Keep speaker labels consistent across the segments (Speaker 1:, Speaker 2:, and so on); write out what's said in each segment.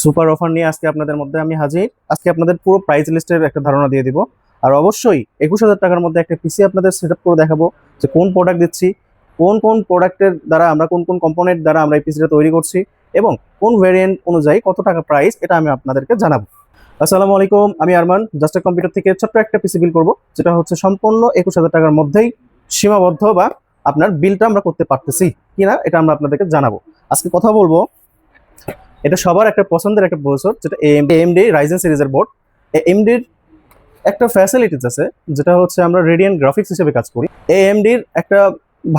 Speaker 1: Super offer নিয়ে আজকে আপনাদের মধ্যে আমি হাজির। আজকে আপনাদের পুরো প্রাইস লিস্টের একটা ধারণা দিয়ে দিব। আর অবশ্যই একুশ হাজার টাকার মধ্যে একটা পিসি আপনাদের সেট করে দেখাবো যে কোন প্রোডাক্ট দিচ্ছি, কোন কোন প্রোডাক্টের দ্বারা আমরা কোন কোন কম্পোনেন্ট দ্বারা আমরা এই পিসিটা তৈরি করছি এবং কোন ভেরিয়েন্ট অনুযায়ী কত টাকা প্রাইস এটা আমি আপনাদেরকে জানাব। আসসালামু আলাইকুম, আমি আরমান জাস্ট কম্পিউটার থেকে ছোট্ট একটা পিসি বিল করব, যেটা হচ্ছে সম্পূর্ণ একুশ হাজার টাকার মধ্যেই সীমাবদ্ধ বা আপনার বিলটা আমরা করতে পারতেছি কিনা এটা আমরা আপনাদেরকে জানাব। আজকে কথা বলব এটা সবার একটা পছন্দের একটা প্রসেসর, যেটা এএমডি রাইজেন সিরিজের বোর্ড এএমডির একটা ফ্যাসিলিটিস আছে, যেটা হচ্ছে আমরা রেডিয়ান গ্রাফিক্স হিসেবে কাজ করি। এএমডির একটা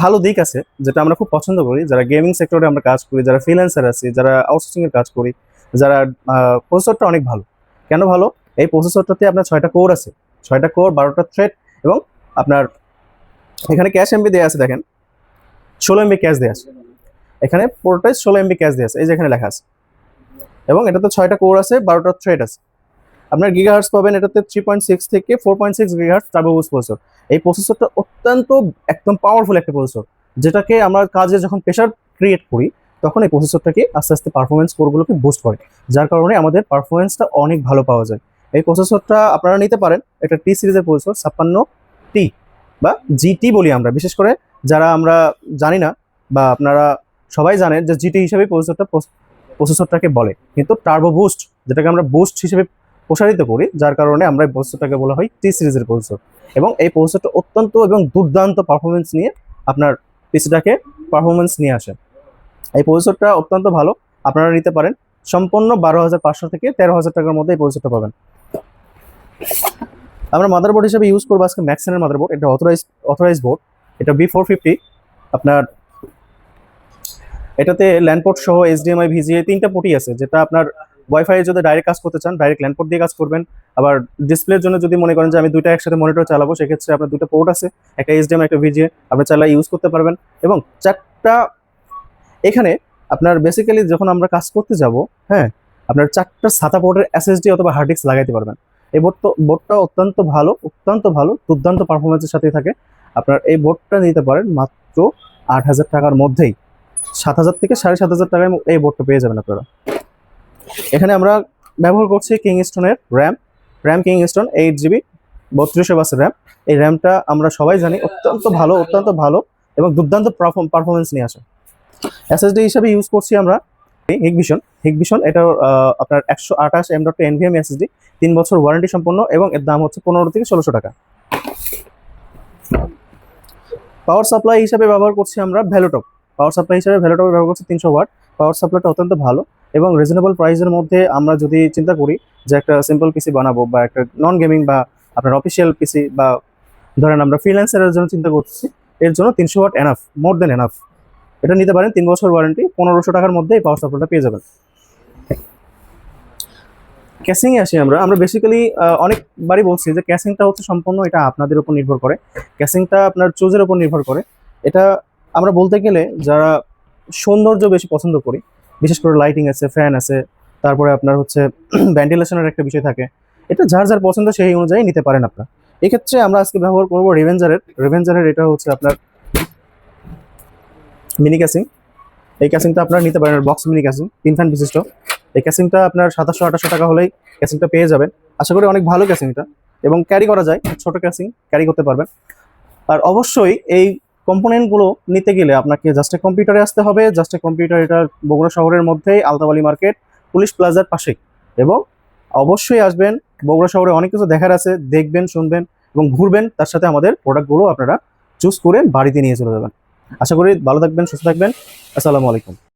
Speaker 1: ভালো দিক আছে, যেটা আমরা খুব পছন্দ করি। যারা গেমিং সেক্টরে আমরা কাজ করি, যারা ফ্রিল্যান্সার আছি, যারা আউটসোর্সিং এর কাজ করি, যারা প্রসেসরটা অনেক ভালো। কেন ভালো? এই প্রসেসরটাতে আপনার ছয়টা কোর আছে। ছয়টা কোর বারোটা থ্রেড এবং আপনার এখানে ক্যাশ এমবি দেওয়া আছে, দেখেন। ষোলো এমবি ক্যাশ দেওয়া আছে। এখানে পুরোটাই ষোলো এমবি ক্যাশ দেওয়া আছে। এই যে এখানে লেখা আছে। এবং এটাতে ছয়টা কোর আছে, বারোটা থ্রেড আছে। আপনার গিগাহার্স পাবেন এটাতে থ্রি পয়েন্ট সিক্স থেকে ফোর পয়েন্ট সিক্স গিগাহার্স ট্রাভেবুস প্রসেসর এই প্রসেসরটা অত্যন্ত একদম পাওয়ারফুল একটা প্রসেসর যেটাকে আমরা কাজে যখন প্রেশার ক্রিয়েট করি, তখন এই প্রসেসরটাকে আস্তে আস্তে পারফরমেন্স কোরগুলোকে বুস্ট করে, যার কারণে আমাদের পারফরমেন্সটা অনেক ভালো পাওয়া যায়। এই প্রসেসরটা আপনারা নিতে পারেন, এটা টি সিরিজের প্রসেসর ছাপ্পান্ন টি বা জিটি বলি আমরা। বিশেষ করে যারা আমরা জানি না বা আপনারা সবাই জানেন যে জিটি হিসেবে প্রসেসরটা প্রসেসরটাকে বলে। কিন্তু টার্বো বুস্ট যেটাকে আমরা বুস্ট হিসেবে প্রসারিত করি, যার কারণে আমরা এই প্রসেসরটাকে বলা হয় টি সিরিজের প্রসেসর এবং এই প্রসেসরটা অত্যন্ত এবং দুর্দান্ত পারফরমেন্স নিয়ে আপনার পিসিটাকে পারফরমেন্স নিয়ে আসে। এই প্রসেসরটা অত্যন্ত ভালো, আপনারা নিতে পারেন। সম্পূর্ণ বারো হাজার পাঁচশো থেকে তেরো হাজার টাকার মধ্যে এই প্রসেসরটা পাবেন। আমরা মাদারবোর্ড হিসেবে ইউজ করব আজকে ম্যাক্সেনের মাদারবোর্ড এটা অথরাইজ অথরাইজ বোর্ড এটা বি ফোর ফিফটি আপনার এটাতে ল্যান্ডপোর্ট সহ এইচডিএমআই ভিজিএ তিনটা পোর্টই আছে, যেটা আপনার ওয়াইফাই যদি ডাইরেক্ট কাজ করতে চান ডাইরেক্ট ল্যান্ডপোর্ট দিয়ে কাজ করবেন। আবার ডিসপ্লের জন্য যদি মনে করেন যে আমি দুইটা একসাথে মনিটর চালাবো, সেক্ষেত্রে আপনার দুটো পোর্ট আছে, একটা এইচডিএম একটা ভিজিএ আপনি চাইলে ইউজ করতে পারবেন। এবং চারটা এখানে আপনার বেসিক্যালি যখন আমরা কাজ করতে যাব হ্যাঁ আপনার চারটা সাতা পোর্টের এসএসডি অথবা হার্ড ডিস্ক লাগাইতে পারবেন। এই বোর্ড তো বোর্ডটা অত্যন্ত ভালো অত্যন্ত ভালো, দুর্দান্ত পারফরমেন্সের সাথে থাকে। আপনার এই বোর্ডটা নিতে পারেন মাত্র আট হাজার টাকার মধ্যেই। সাত হাজার থেকে সাড়ে সাত হাজার টাকায় এই বোর্ডটা পেয়ে যাবেন আপনারা। এখানে আমরা ব্যবহার করছি কিংস্টোনের RAM. RAM Kingston eight GB, বত্রিশশো বাসের র্যাম। এই র্যামটা আমরা সবাই জানি অত্যন্ত ভালো অত্যন্ত ভালো এবং দুর্দান্ত পারফরমেন্স নিয়ে আসে। এসএসডি হিসাবে ইউজ করছি আমরা হিগভিশন। হিগভিশন এটা আপনার একশো আঠাশ এম ডট এনভিএম এসএসডি তিন বছর ওয়ারেন্টি সম্পন্ন এবং এর দাম হচ্ছে পনেরো থেকে ষোলোশো টাকা। পাওয়ার সাপ্লাই হিসাবে ব্যবহার করছি আমরা ভ্যালোটপ পাওয়ার সাপ্লাই হিসাবে ভ্যালোটপ ব্যবহার করছে তিনশো ওয়াট। পাওয়ার সাপ্লাইটা অত্যন্ত ভালো এবং রিজনেবল প্রাইসের মধ্যে আমরা যদি চিন্তা করি যে একটা সিম্পল পিসি বানাবো বা একটা নন গেমিং বা আপনার অফিসিয়াল পিসি বা ধরেন আমরা ফ্রিল্যান্সারের জন্য চিন্তা করছি, এর জন্য তিনশো watt enough more than enough এটা নিতে পারেন তিন বছর ওয়ারেন্টি পনেরোশো টাকার মধ্যে এই পাওয়ার সাপ্লাইটা পেয়ে যাবেন। ক্যাসিংয়ে আসি আমরা। আমরা বেসিক্যালি অনেকবারই বলছি যে ক্যাসিংটা হচ্ছে সম্পূর্ণ এটা আপনাদের উপর নির্ভর করে। ক্যাসিংটা আপনার চুজের উপর নির্ভর করে। এটা আমরা বলতে গেলে যারা সৌন্দর্য বেশি পছন্দ করি, বিশেষ করে লাইটিং আছে ফ্যান আছে, তারপরে আপনার হচ্ছে ভেন্টিলেশনের একটা বিষয় থাকে, এটা যার যার পছন্দ সেই অনুযায়ী নিতে পারেন আপনার। এক্ষেত্রে আমরা আজকে ব্যবহার করব রেভেঞ্জারের রেভেঞ্জারের এটা হচ্ছে আপনার মিনি ক্যাসিং এই ক্যাসিংটা আপনারা নিতে পারেন বক্স মিনি ক্যাসিং তিন ফ্যান বিশিষ্ট। এই ক্যাসিংটা আপনার সাতাশশো, আঠাশশো টাকা হলেই ক্যাসিংটা পেয়ে যাবেন। আশা করি অনেক ভালো ক্যাসিংটা এবং ক্যারি করা যায়, ছোট ক্যাসিং ক্যারি করতে পারবেন। আর অবশ্যই এই কম্পোনেন্টগুলো নিতে গেলে আপনাকে জাস্ট কম্পিউটারে আসতে হবে। জাস্ট কম্পিউটার এটা বগুড়া শহরের মধ্যেই আলতাবালি মার্কেট পুলিশ প্লাজার পাশে এবং অবশ্যই আসবেন, বগুড়া শহরে অনেক কিছু দেখার আছে, দেখবেন, শুনবেন এবং ঘুরবেন, তার সাথে আমাদের প্রোডাক্টগুলো আপনারা চুজ করে বাড়িতে নিয়ে চলে যাবেন। আশা করি ভালো থাকবেন, সুস্থ থাকবেন। আসসালামু আলাইকুম।